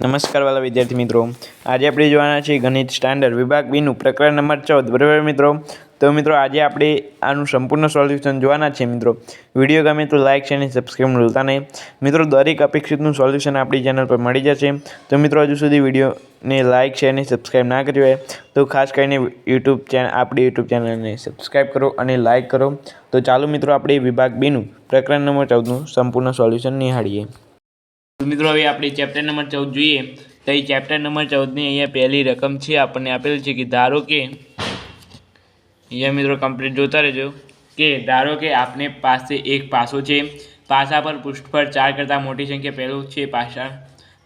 નમસ્કાર વાલા વિદ્યાર્થી મિત્રો. આજે આપણે જોવાના છીએ ગણિત સ્ટાન્ડર્ડ વિભાગ બીનું પ્રકરણ નંબર ચૌદ. બરાબર મિત્રો? તો મિત્રો, આજે આપણે આનું સંપૂર્ણ સોલ્યુશન જોવાના છે મિત્રો. વીડિયો ગમે તો લાઇક છે અને સબસ્ક્રાઈબ ભૂલતા નહીં. મિત્રો, દરેક અપેક્ષિતનું સોલ્યુશન આપણી ચેનલ પર મળી જશે. તો મિત્રો, હજુ સુધી વિડીયોને લાઇક છે અને સબસ્ક્રાઈબ ના કર્યું હોય, તો ખાસ કરીને યુટ્યુબ ચેનલ આપણી યુટ્યુબ ચેનલને સબસ્ક્રાઈબ કરો અને લાઇક કરો. તો ચાલો મિત્રો, આપણે વિભાગ બીનું પ્રકરણ નંબર ચૌદનું સંપૂર્ણ સોલ્યુશન નિહાળીએ. મિત્રો, હવે આપણે ચેપ્ટર નંબર ચૌદ જોઈએ. તો એ ચેપ્ટર નંબર ચૌદની અહીંયા પહેલી રકમ છે, આપણને આપેલ છે કે ધારો કે, અહીંયા મિત્રો કમ્પ્લીટ જોતા રહેજો, કે ધારો કે આપને પાસે એક પાસો છે. પાસા પર પૃષ્ઠ પર ચાર કરતાં મોટી સંખ્યા પહેલું છે પાસા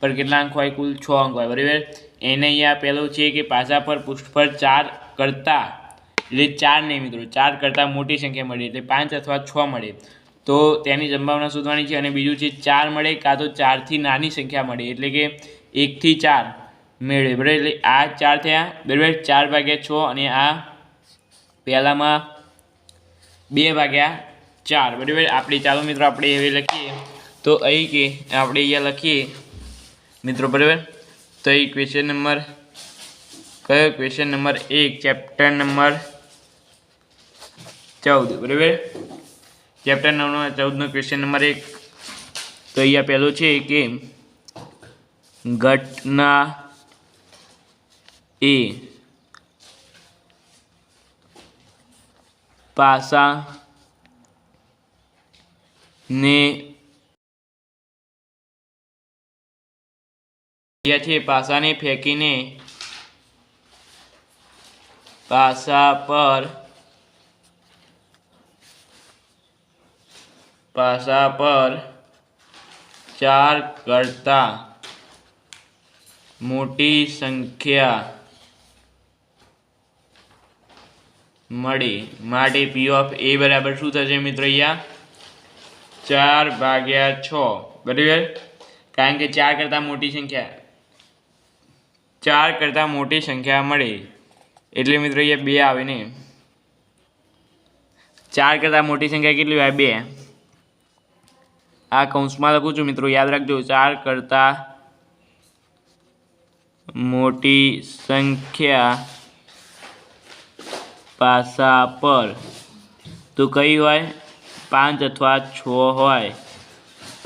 પર કેટલા અંક હોય? કુલ છ અંક હોય, બરાબર? એને અહીંયા પહેલું છે કે પાસા પર પૃષ્ઠ પર ચાર કરતાં, એટલે ચાર નહીં મિત્રો ચાર કરતાં મોટી સંખ્યા મળે, એટલે પાંચ અથવા છ મળે. તો તેની સંભાવના શોધવાની છે અને બીજું છે ચાર મળે કાં તો ચારથી નાની સંખ્યા મળે. એટલે કે એકથી ચાર મેળવે. બરાબર? એટલે આ ચાર થયા. બરાબર? ચાર ભાગ્યા છ અને આ પહેલામાં બે ભાગ્યા ચાર. બરાબર? આપણે ચાલો મિત્રો, આપણે હવે લખીએ. તો અહીં કે આપણે અહીંયા લખીએ. મિત્રો, બરાબર? તો અહીં ક્વેશ્ચન નંબર કયો? ક્વેશ્ચન નંબર એક. ચેપ્ટર નંબર ચૌદ. બરાબર? ચેપ્ટર નવનો ચૌદનો ક્વેશ્ચન નંબર એક. તો અહીંયા પહેલું છે કે ઘટના એ પાસા ને છે? પાસાને ફેંકીને પાસા પર પાસા પર ચાર કરતાં મોટી સંખ્યા મળી. માટે પી ઓફ એ બરાબર શું થશે મિત્રો અહીંયા? ચાર ભાગ્યા છ. બરાબર? કારણ કે ચાર કરતાં મોટી સંખ્યા. ચાર કરતાં મોટી સંખ્યા મળી. એટલે મિત્રો અહીંયા બે આવે ને. ચાર કરતાં મોટી સંખ્યા કેટલી હોય? બે. આ કૌંસમાં લખું છું, મિત્રો, યાદ રાખજો, ચાર કરતાં મોટી સંખ્યા પાસા પર તો કઈ હોય? પાંચ અથવા છ હોય.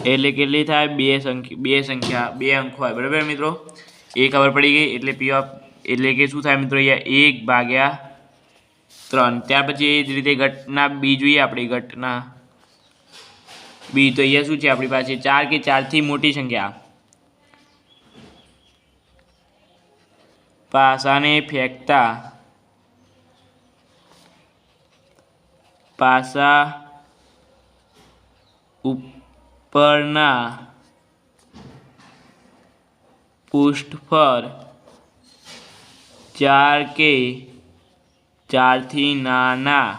એટલે કેટલી થાય? બે સંખ્યા બે સંખ્યા, બે અંક હોય, બરાબર, મિત્રો? એ ખબર પડી ગઈ, એટલે પી ઓફ, એટલે કે શું થાય, મિત્રો, અહીંયા એક ભાગ્યા ત્રણ. ત્યાર પછી એ જ રીતે ઘટના બી જોઈએ આપણી ઘટના બી, તો અહીંયા શું છે આપણી પાસે? ચાર કે ચારથી મોટી સંખ્યા. પાસાને ફેંકતા. પાસા ઉપરના પૃષ્ઠ પર ચાર કે ચારથી નાના,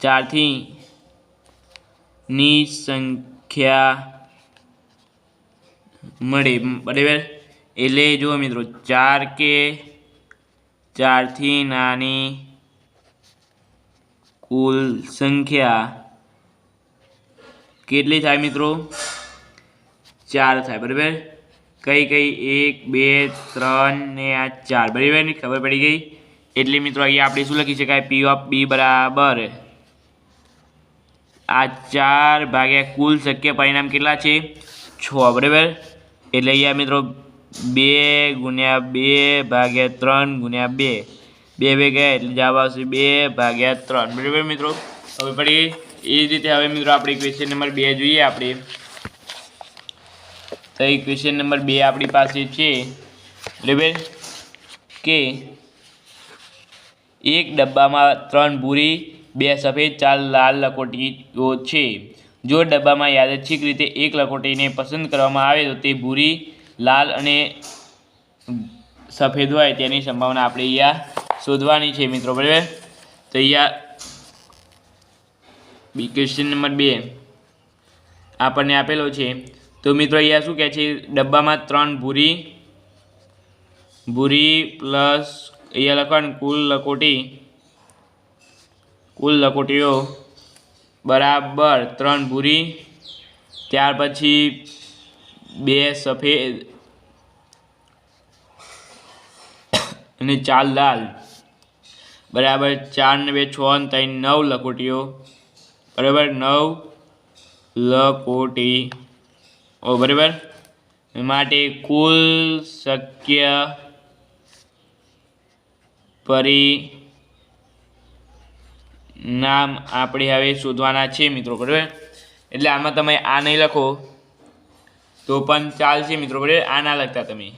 ચારથી ની સંખ્યા મળે. બરાબર? એટલે જો મિત્રો, ચાર કે ચારથી નાની કુલ સંખ્યા કેટલી થાય મિત્રો? ચાર થાય. બરાબર? કઈ કઈ? એક, બે, ત્રણ ને આ ચાર. બરાબર? ખબર પડી ગઈ. એટલે મિત્રો, અહીંયા આપણે શું લખી શકાય? પી ઓફ બી બરાબર. આ ચાર ભાગ્યા કુલ શક્ય પરિણામ કેટલા છે? છ, બરાબર? એટલે અહીંયા મિત્રો બે ગુણ્યા બે ભાગ્યા ત્રણ ગુણ્યા બે. બે બે ગયા એટલે જવાબ આવશે બે ભાગ્યા ત્રણ. બરાબર મિત્રો? હવે પડી એ જ રીતે હવે મિત્રો આપણે ક્વેશ્ચન નંબર બે જોઈએ આપણે. તો એ ક્વેશ્ચન નંબર બે આપણી પાસે છે. બરાબર? કે એક ડબ્બામાં ત્રણ ભૂરી બે સફેદ, ચાર લાલ લકોટીઓ છે. જો ડબ્બામાં યાદચ્છિક રીતે એક લકોટીને પસંદ કરવામાં આવે તો તે ભૂરી, લાલ અને સફેદ હોય તેની સંભાવના આપણે અહીંયા શોધવાની છે મિત્રો, બરાબર? તો અહીંયા બી ક્વેશ્ચન નંબર બે આપણને આપેલો છે. તો મિત્રો અહીંયા શું કહે છે? ડબ્બામાં ત્રણ ભૂરી ભૂરી પ્લસ અહીંયા લખવાનું કુલ લકોટી કુલ લકોટીઓ બરાબર ત્રણ ભૂરી, ત્યાર પછી બે સફેદ અને ચાર લાલ. બરાબર ચાર ને બે છ અને ત્રણ નવ લકોટીઓ બરાબર નવ લકોટી ઓ, બરાબર? માટે કુલ શક્ય પરિણામ આપણે હવે શોધવાના છે મિત્રો, બરાબર? એટલે આમાં તમે આ નહીં લખો. તો પણ ચાલશે મિત્રો, બરાબર? આ ના લખતા તમે.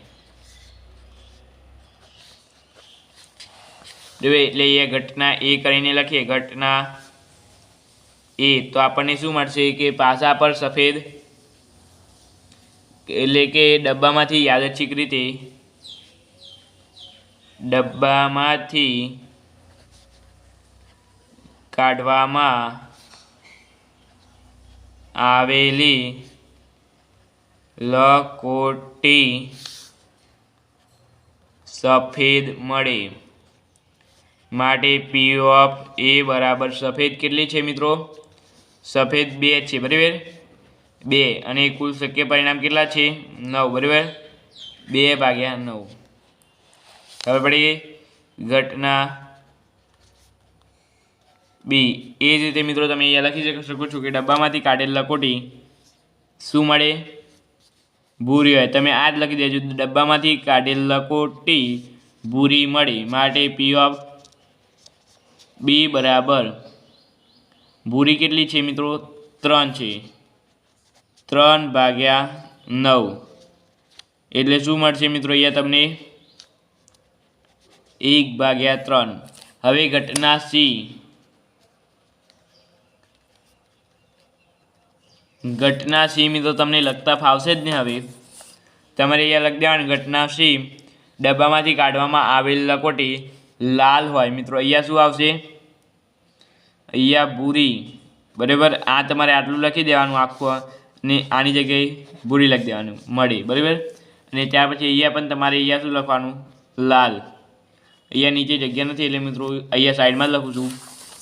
એટલે એ ઘટના એ કરીને લખીએ. ઘટના એ. તો આપણને શું મળશે કે પાસા પર સફેદ, એટલે કે ડબ્બામાંથી યાદચ્છિક રીતે ડબ્બામાંથી કાઢવામાં આવેલી લકોટી સફેદ મળે. માટે પી ઓફ એ બરાબર સફેદ કેટલી છે મિત્રો? સફેદ બે છે, બરાબર? બે. અને કુલ શક્ય પરિણામ કેટલા છે? નવ, બરાબર? બે ભાગ્યા નવ. ખબર પડી ગઈ ઘટના બી, એ જ રીતે મિત્રો તમે અહીંયા લખી શકો છો કે ડબ્બામાંથી કાઢેલ લકોટી શું મળે? ભૂરી હોય. તમે આ જ લખી દેજો. ડબ્બામાંથી કાઢેલ લકોટી ભૂરી મળી. માટે પી ઓફ બી બરાબર. ભૂરી કેટલી છે મિત્રો? ત્રણ છે. ત્રણ ભાગ્યા નવ. એટલે શું મળશે મિત્રો અહીંયા તમને? એક ભાગ્યા ત્રણ. હવે ઘટના સી ઘટના સી મિત્રો તમને લખતા ફાવશે જ ને હવે. તમારે અહીંયા લખી દેવાનું ઘટના સી ડબ્બામાંથી કાઢવામાં આવેલ લકોટી લાલ હોય. મિત્રો, અહીંયા શું આવશે? અહીંયા ભૂરી. બરાબર? આ તમારે આટલું લખી દેવાનું આખું ને આની જગ્યાએ ભૂરી લખી દેવાનું. મળી. બરાબર? અને ત્યાર પછી અહીંયા પણ તમારે અહીંયા શું લખવાનું? લાલ. અહીંયા નીચે જગ્યા નથી એટલે મિત્રો, અહીંયા સાઈડમાં લખું છું.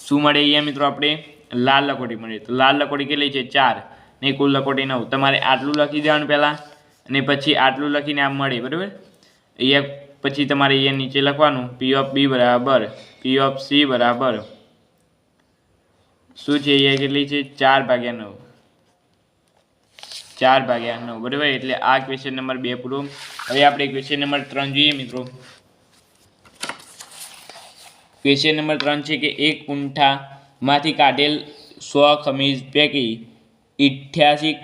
શું મળે અહીંયા મિત્રો આપણે? લાલ લકોટી મળે. તો લાલ લકોટી કેટલી છે? ચાર. ને કુલ લકોટી નવ તમારે આટલું લખી દેવાનું પહેલાં અને પછી આટલું લખીને આમ મળે, બરાબર? અહીંયા પછી તમારે અહીંયા નીચે લખવાનું પી ઓફ બી બરાબર પી ઓફ સી બરાબર. શું છે અહીંયા કેટલી છે? ચાર ભાગ્યા નવ. ચાર ભાગ્યા નવ, બરાબર? એટલે આ ક્વેશ્ચન નંબર બે પૂરો. હવે આપણે ક્વેશ્ચન નંબર ત્રણ જોઈએ, મિત્રો. ક્વેશ્ચન નંબર ત્રણ છે કે એક કુંઠામાંથી કાઢેલ સો ખમીજ પૈકી ઇઠ્યાસી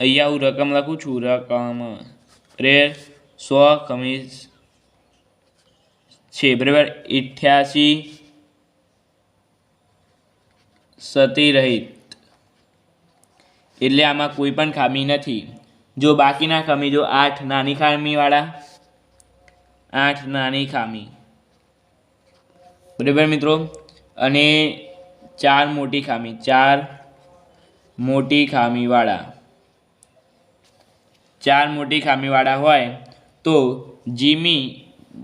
અહીંયા હું રકમ લખું છું રકમ રે સો ખમીસ છે બરાબર ઇઠ્યાસી સતી રહિત એટલે આમાં કોઈ પણ ખામી નથી. જો બાકીના ખામી, જો આઠ નાની ખામીવાળા, આઠ નાની ખામી. બરાબર મિત્રો? અને ચાર મોટી ખામી, ચાર મોટી ખામીવાળા. ચાર મોટી ખામીવાળા હોય તો જીમી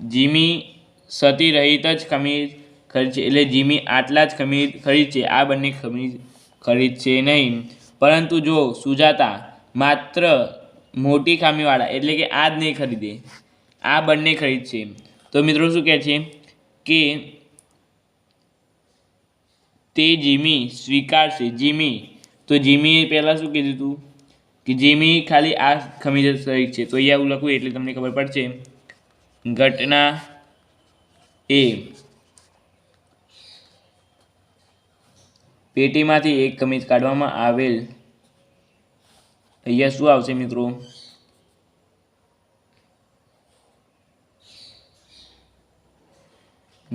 જીમી સતી રહિત જ ખમીર ખરીદ છે એટલે જીમી આટલા જ ખમીર ખરીદ છે આ બંને ખમીર ખરીદશે નહીં. પરંતુ જો સુજાતા માત્ર મોટી ખામીવાળા, એટલે કે આ જ નહીં ખરીદે, આ બંને ખરીદશે. તો મિત્રો શું કહે છે કે તે જીમી સ્વીકારશે. જીમી. તો જીમી પહેલાં શું કીધું હતું કે જીમી ખાલી આ ખમીજ ખરીદ છે. તો અહીંયા હું લખું એટલે તમને ખબર પડશે. ઘટના એ. પેટીમાંથી એક ખમીજ કાઢવામાં આવેલ. અહીંયા શું આવશે મિત્રો?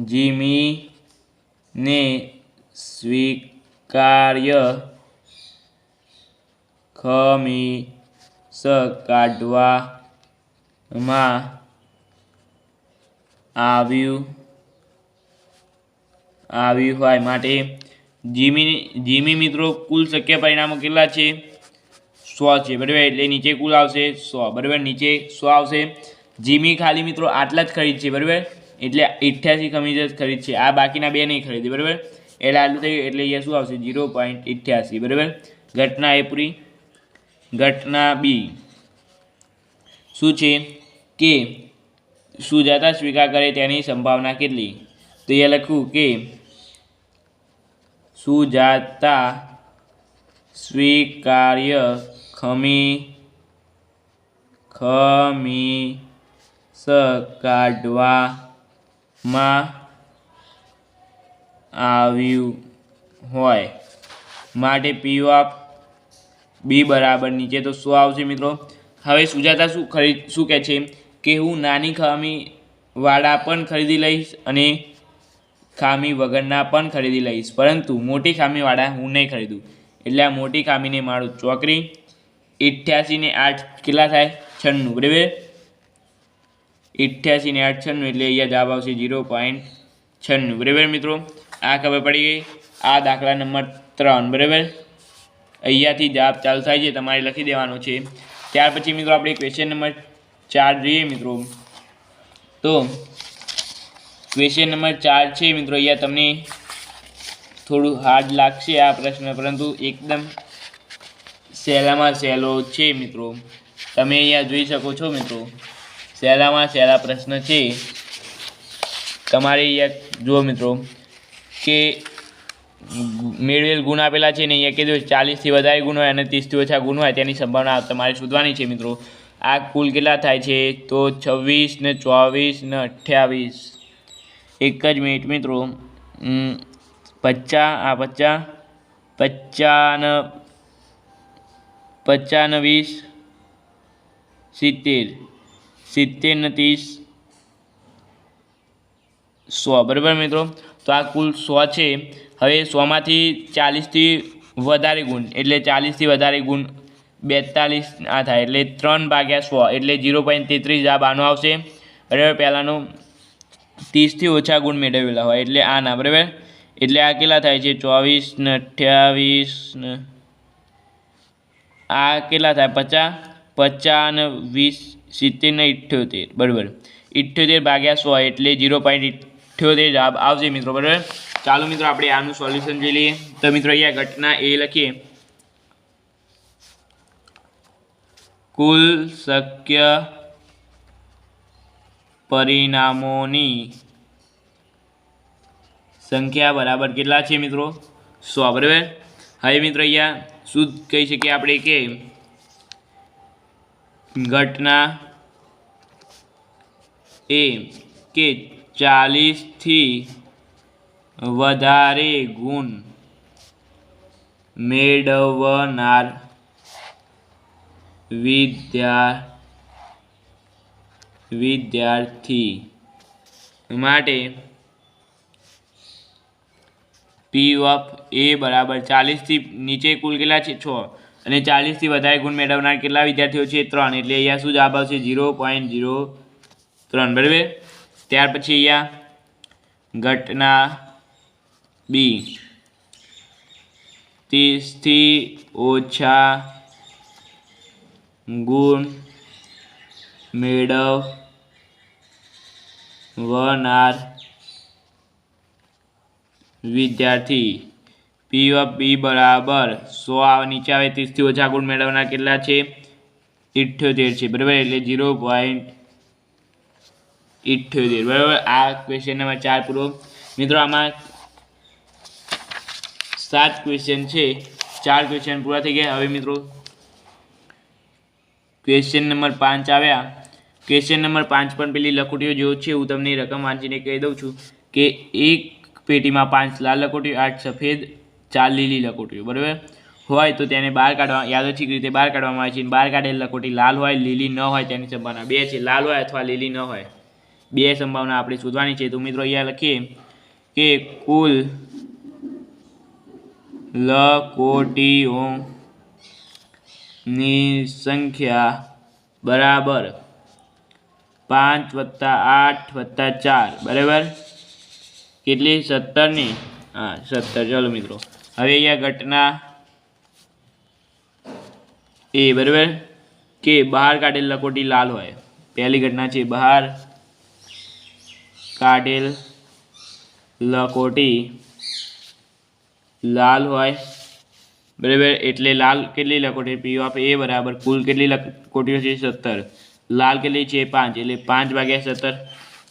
જીમીને સ્વીકાર્ય ખમીસ કાઢવામાં આવ્યું આવ્યું હોય માટે જીમી જીમી મિત્રો કુલ શક્ય પરિણામો કેટલા છે? સો છે. બરાબર? એટલે નીચે કુલ આવશે સો. બરાબર? નીચે સો આવશે. જીમી ખાલી મિત્રો આટલા જ ખરીદ છે. બરાબર? એટલે અઠ્યાસી ખમીજ જ ખરીદ છે. આ બાકીના બે નહીં ખરીદી. બરાબર? એટલે આટલું થઈ એટલે અહીંયા શું આવશે? ઝીરો પોઈન્ટ અઠ્યાસી બરાબર? ઘટના એ પૂરી. ઘટના બી શું છે? કે સુજાતા સ્વીકાર કરે તેની સંભાવના કેટલી? તો એ લખ્યું કે સુજાતા સ્વીકાર્ય ખમી ખમીસ કાઢવામાં આવ્યું હોય. માટે પી ઓફ બી બરાબર નીચે. તો શું આવશે મિત્રો? હવે સુજાતા શું ખરીદ શું કહે છે? કે હું નાની ખામી વાળા પણ ખરીદી લઈશ અને ખામી વગરના પણ ખરીદી લઈશ. પરંતુ મોટી ખામીવાળા હું નહીં ખરીદું. એટલે આ મોટી ખામીને મારું ચોકરી અઠ્યાસી ને આઠ કેટલા થાય? છન્નું. બરાબર? અઠ્યાસી ને આઠ છન્નું એટલે અહીંયા જવાબ આવશે ઝીરો પોઈન્ટ છન્નું. બરાબર મિત્રો? આ ખબર પડી ગઈ? આ દાખલા નંબર ત્રણ, બરાબર? અહીંયાથી જવાબ ચાલુ થાય છે, તમારે લખી દેવાનો છે. ત્યાર પછી મિત્રો આપણે ક્વેશ્ચન નંબર ચાર જોઈએ મિત્રો. તો ક્વેશ્ચન નંબર ચાર છે મિત્રો, અહીંયા તમને થોડું હાર્ડ લાગશે આ પ્રશ્ન, પરંતુ એકદમ સહેલામાં સહેલો છે મિત્રો. તમે અહીંયા જોઈ શકો છો મિત્રો. સહેલામાં સહેલા પ્રશ્ન છે. તમારે અહીંયા જુઓ મિત્રો. કે મેળવેલ ગુણ આપેલા છે ને અહીંયા કીધું ચાલીસથી વધારે ગુણ હોય અને ત્રીસથી ઓછા ગુણ હોય તેની સંભાવના તમારે શોધવાની છે મિત્રો. આ કુલ કેટલા થાય છે? તો છવ્વીસ ને ચોવીસ ને અઠ્યાવીસ. એક જ મિનિટ મિત્રો. પચાસ આ પચાસ પચાસ ને પચાસ ને વીસ. સિત્તેર. સિત્તેર ને ત્રીસ. સો. બરાબર મિત્રો? તો આ કુલ સો છે. હવે સોમાંથી ચાલીસથી વધારે ગુણ, એટલે ચાલીસથી વધારે ગુણ બેતાલીસ આ થાય, એટલે ત્રણ ભાગ્યા સો, એટલે ઝીરો પોઈન્ટ તેત્રીસ જવાબ આનો આવશે. બરાબર? પહેલાંનું ત્રીસથી ઓછા ગુણ મેળવેલા હોય, એટલે આ ના, બરાબર? એટલે આ કેટલા થાય છે? ચોવીસ ને અઠ્યાવીસ ને આ કેટલા થાય? પચાસ? પચાસ ને વીસ સિત્તેર ને ઇઠ્યોતેર, બરાબર? ઇઠ્યોતેર ભાગ્યા સો, એટલે ઝીરો પોઈન્ટ ઇઠ્યોતેર જવાબ આવશે મિત્રો, બરાબર? ચાલો મિત્રો, આપણે આનું સોલ્યુશન જોઈ લઈએ. તો મિત્રો, અહીંયા ઘટના એ લખીએ. કુલ શક્ય પરિણામોની સંખ્યા બરાબર કેટલા છે મિત્રો? સો બરાબર? હવે મિત્રો, અહીંયા શું કહી શકીએ આપણે કે ઘટના એ કે ચાલીસથી વધારે ગુણ મેળવનાર વિદ્યા વિદ્યાર્થી માટે પી ઓફ એ બરાબર ચાલીસથી નીચે કુલ કેટલા છે? છ. અને ચાલીસથી વધારે ગુણ મેળવનાર કેટલા વિદ્યાર્થીઓ છે? ત્રણ. એટલે અહીંયા શું જવાબ આવશે? ઝીરો પોઈન્ટ ઝીરો ત્રણ. બરાબર? ત્યાર પછી અહીંયા ઘટના બી ત્રીસથી ઓછા ગુણ મેળવનાર વિદ્યાર્થી. પી ઓફ બી બરાબર સો નીચે આવે, ત્રીસથી ઓછા ગુણ મેળવનાર કેટલા છે? ઇઠ્યોતેર છે, બરાબર? એટલે ઝીરો પોઈન્ટ ઇઠ્યોતેર બરાબર? આ ક્વેશ્ચન નંબર ચાર પૂરો. મિત્રો, આમાં સાત ક્વેશ્ચન છે. ચાર ક્વેશ્ચન પૂરા થઈ ગયા. હવે મિત્રો ક્વેશ્ચન નંબર પાંચ આવ્યા. ક્વેશ્ચન નંબર પાંચ પણ પેલી લખોટીઓ જેવો છે. હું તમને રકમ વાંચીને કહી દઉં છું કે એક પેટીમાં પાંચ લાલ લખોટીઓ, આઠ સફેદ, ચાર લીલી લખોટીઓ. બરાબર? હોય તો તેને બહાર કાઢવા યાદચ્છિક રીતે બહાર કાઢવામાં આવે છે? બહાર કાઢેલ લખોટી લાલ હોય, લીલી ન હોય, તેની સંભાવના બે છે. લાલ હોય અથવા લીલી ન હોય. બે સંભાવના આપણે શોધવાની છે. તો મિત્રો અહીંયા લખીએ કે કુલ લકોટીઓની સંખ્યા બરાબર પાંચ વત્તા આઠ વત્તા ચાર. બરાબર? કેટલી? સત્તરની હા, સત્તર. ચલો મિત્રો. હવે અહીંયા ઘટના એ, બરાબર? કે બહાર કાઢેલ લકોટી લાલ હોય. પહેલી ઘટના છે, બહાર કાઢેલ લકોટી લાલ હોય. બરાબર? એટલે લાલ કેટલી લકોટી પીઓ આપે એ બરાબર. કુલ કેટલી લકોટીઓ છે સત્તર. લાલ કેટલી છે? પાંચ. એટલે પાંચ ભાગ્યા સત્તર.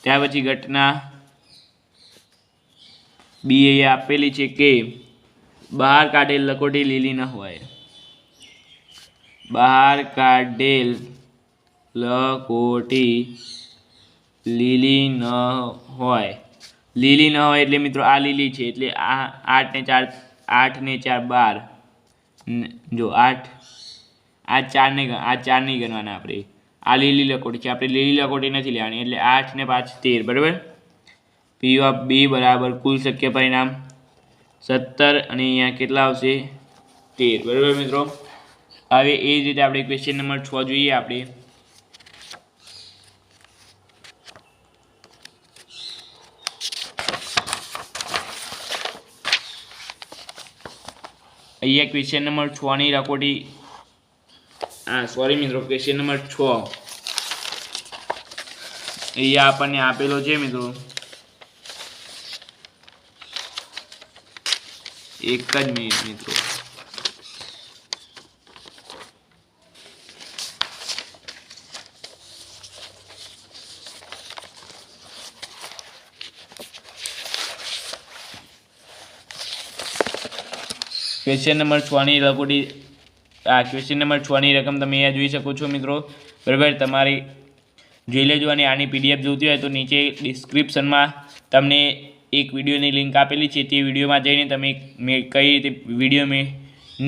ત્યાર પછી ઘટના બી એ આપેલી છે કે બહાર કાઢેલ લકોટી લીલી ન હોય. બહાર કાઢેલ લખોટી લીલી ન હોય. લીલી ન હોય એટલે મિત્રો આ લીલી છે. એટલે આ આઠ ને ચાર, આઠ ને ચાર બાર. જો આઠ, આ ચાર ને આ ચાર નહીં ગણવાના આપણે. આ લીલી લકોટી છે. આપણે લીલી લકોટી નથી લેવાની. એટલે આઠ ને પાંચ, તેર. બરાબર? પી ઓફ બી બરાબર કુલ શક્ય પરિણામ સત્તર અને અહીંયા કેટલા આવશે? તેર. બરાબર મિત્રો? હવે એ જ રીતે આપણે ક્વેશ્ચન નંબર છ જોઈએ આપણે. અહીંયા ક્વેશ્ચન નંબર છ ની લકોટી હા સોરી મિત્રો ક્વેશ્ચન નંબર છ. અહીંયા આપણને આપેલો છે મિત્રો. એક જ મિનિટ મિત્રો. ક્વેશ્ચન નંબર છની લખોટી આ ક્વેશ્ચન નંબર છની રકમ તમે અહીંયા જોઈ શકો છો મિત્રો. બરાબર, તમારી જોઈ લેજો અને આની પીડીએફ જોઈતી હોય તો નીચે ડિસ્ક્રિપ્શનમાં તમને એક વિડીયોની લિંક આપેલી છે. તે વિડીયોમાં જઈને તમે કઈ રીતે વીડિયો મેં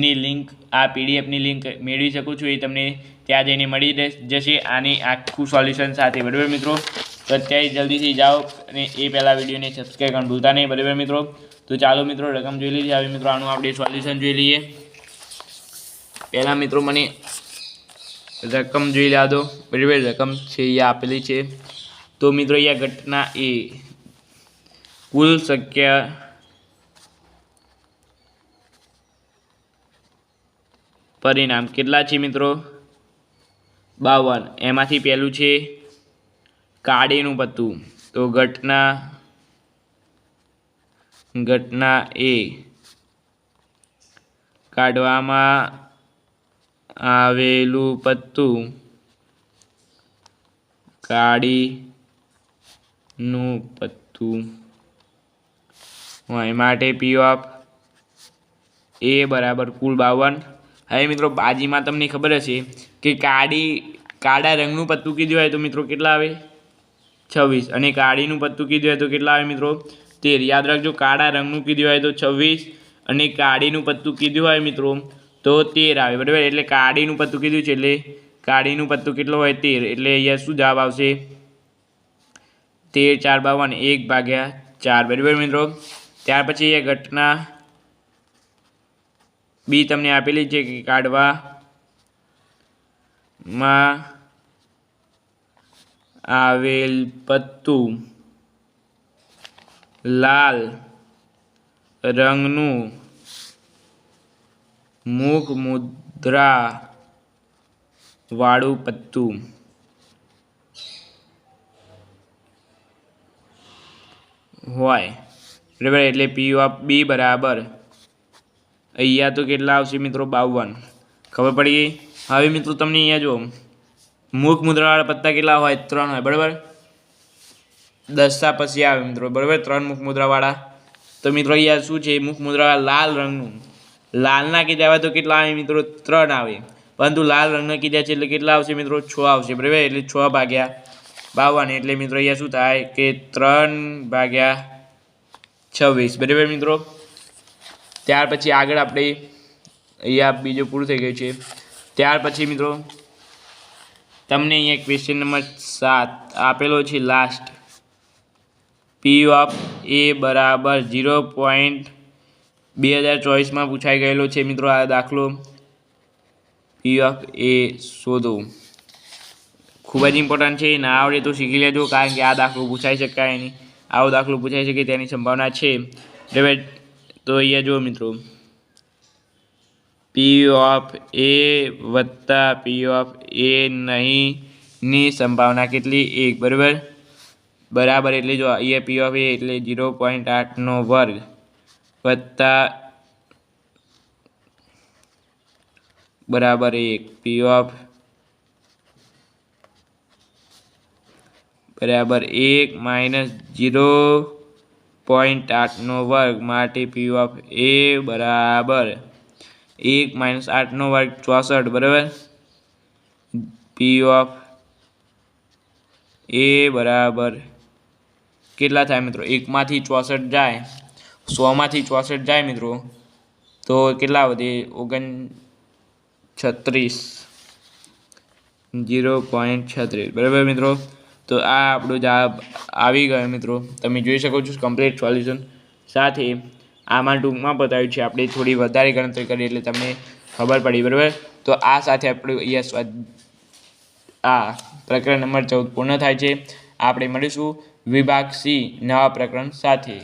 ની લિંક આ પીડીએફની લિંક મેળવી શકો છો એ તમને ત્યાં જઈને મળી જશે આની આખું સોલ્યુશન સાથે. બરાબર મિત્રો? તો અત્યારે જલ્દીથી જાઓ અને એ પહેલાં વિડીયોને સબસ્ક્રાઈબ કરવાનું ભૂલતા નહીં. બરાબર મિત્રો? તો ચાલો મિત્રો, રકમ જોઈ લીધી. હવે મિત્રો, આનું આપણે સોલ્યુશન જોઈ લઈએ. પહેલાં મિત્રો, મને રકમ જોઈ લાદો દો. બરાબર, રકમ છે, એ આપેલી છે. તો મિત્રો, અહીંયા ઘટના એ કુલ શક્ય પરિણામ કેટલા છે મિત્રો? બાવન. એમાંથી પહેલું છે, કાળીનું પત્તું. તો ઘટના ઘટના એ કાઢવામાં આવેલું પત્તું કાળીનું પત્તું. હોય માટે પી ઓફ એ બરાબર કુલ બાવન. હવે મિત્રો બાજીમાં તમને ખબર હશે કે કાળી, કાળા રંગનું પત્તું કીધું હોય તો મિત્રો કેટલા આવે? છવ્વીસ. અને કાળીનું પત્તું કીધું હોય તો કેટલા આવે મિત્રો? તેર. યાદ રાખજો, કાળા રંગનું કીધું હોય તો છવ્વીસ અને કાળીનું પત્તું કીધું હોય મિત્રો, તો તેર આવે. બરાબર? એટલે કાળીનું પત્તું કીધું છે, એટલે કાળીનું પત્તું કેટલું હોય? તેર. એટલે અહીંયા શું જવાબ આવશે? તેર, ચાર, બાવન, એક ભાગ્યા ચાર. બરાબર મિત્રો? ત્યાર પછી એ ઘટના બી તમને આપેલી છે કે કાઢવા માં આવેલ પત્તું. લાલ રંગનું મુખ મુદ્રા વાળું પત્તું. હોય. બરાબર, એટલે પી બી બરાબર. અહીંયા તો કેટલા આવશે મિત્રો? બાવન. ખબર પડી ગઈ? હવે મિત્રો તમને અહીંયા જો મુખ મુદ્રાવાળા પત્તા કેટલા હોય? ત્રણ હોય. બરાબર? દસતા પછી આવે મિત્રો. બરાબર? ત્રણ મુખ મુદ્રાવાળા. તો મિત્રો અહીંયા શું છે? મુખ મુદ્રાવાળા લાલ રંગનું. લાલના કીધા આવે તો કેટલા આવે મિત્રો? ત્રણ આવે. પરંતુ લાલ રંગના કીધા છે એટલે કેટલા આવશે મિત્રો? છ આવશે. બરાબર? એટલે છ ભાગ્યા બાવન. એટલે મિત્રો અહીંયા શું થાય કે ત્રણ ભાગ્યા છવ્વીસ. બરાબર મિત્રો? ત્યાર પછી આગળ આપણે અહીંયા બીજું પૂરું થઈ ગયું છે. ત્યાર પછી મિત્રો, તમને અહીંયા ક્વેશ્ચન નંબર સાત આપેલો છે લાસ્ટ પી ઓફ એ બરાબર ઝીરો પોઈન્ટ બે હજાર ચોવીસમાં પૂછાઈ ગયેલો છે. મિત્રો, આ દાખલો પી ઓફ એ શોધો. ખૂબ જ ઇમ્પોર્ટન્ટ છે. ના આવડે તો શીખી લેજો, કારણ કે આ દાખલો પૂછાઈ શકાય નહીં. આવો દાખલો પૂછાઈ શકે તેની સંભાવના છે. તો અહીંયા જુઓ મિત્રો. પી ઓફ એ વત્તા પી ઓફ એ નહીં ની સંભાવના કેટલી? એક, બરાબર? બરાબર એટલે જો અહીંયા પી ઓફ એ એટલે ઝીરો પોઈન્ટ આઠનો વર્ગ વત્તા બરાબર એક પી ઓફ બરાબર એક માઇનસ જીરો પોઈન્ટ આઠનો વર્ગ માટે પી ઓફ એ બરાબર એક માઇનસ આઠનો વર્ગ ચોસઠ, બરાબર? પી ઓફ એ બરાબર કેટલા થાય મિત્રો? એકમાંથી ચોસઠ જાય, સોમાંથી ચોસઠ જાય મિત્રો, તો કેટલા વધે? ઓગણ છત્રીસ જીરો પોઈન્ટ છત્રીસ. બરાબર મિત્રો? તો આ આપણો જવાબ આવી ગયો મિત્રો. તમે જોઈ શકો છો કમ્પ્લીટ સોલ્યુશન સાથે આમાં ટૂંકમાં બતાવ્યું છે, આપણે થોડી વધારે ગણતરી કરી એટલે તમને ખબર પડી, બરાબર? તો આ સાથે આપણું યસ આ પ્રકરણ નંબર ચૌદ પૂર્ણ થાય છે. આપણે મળીશું. વિભાગ સી નવા પ્રકરણ સાથે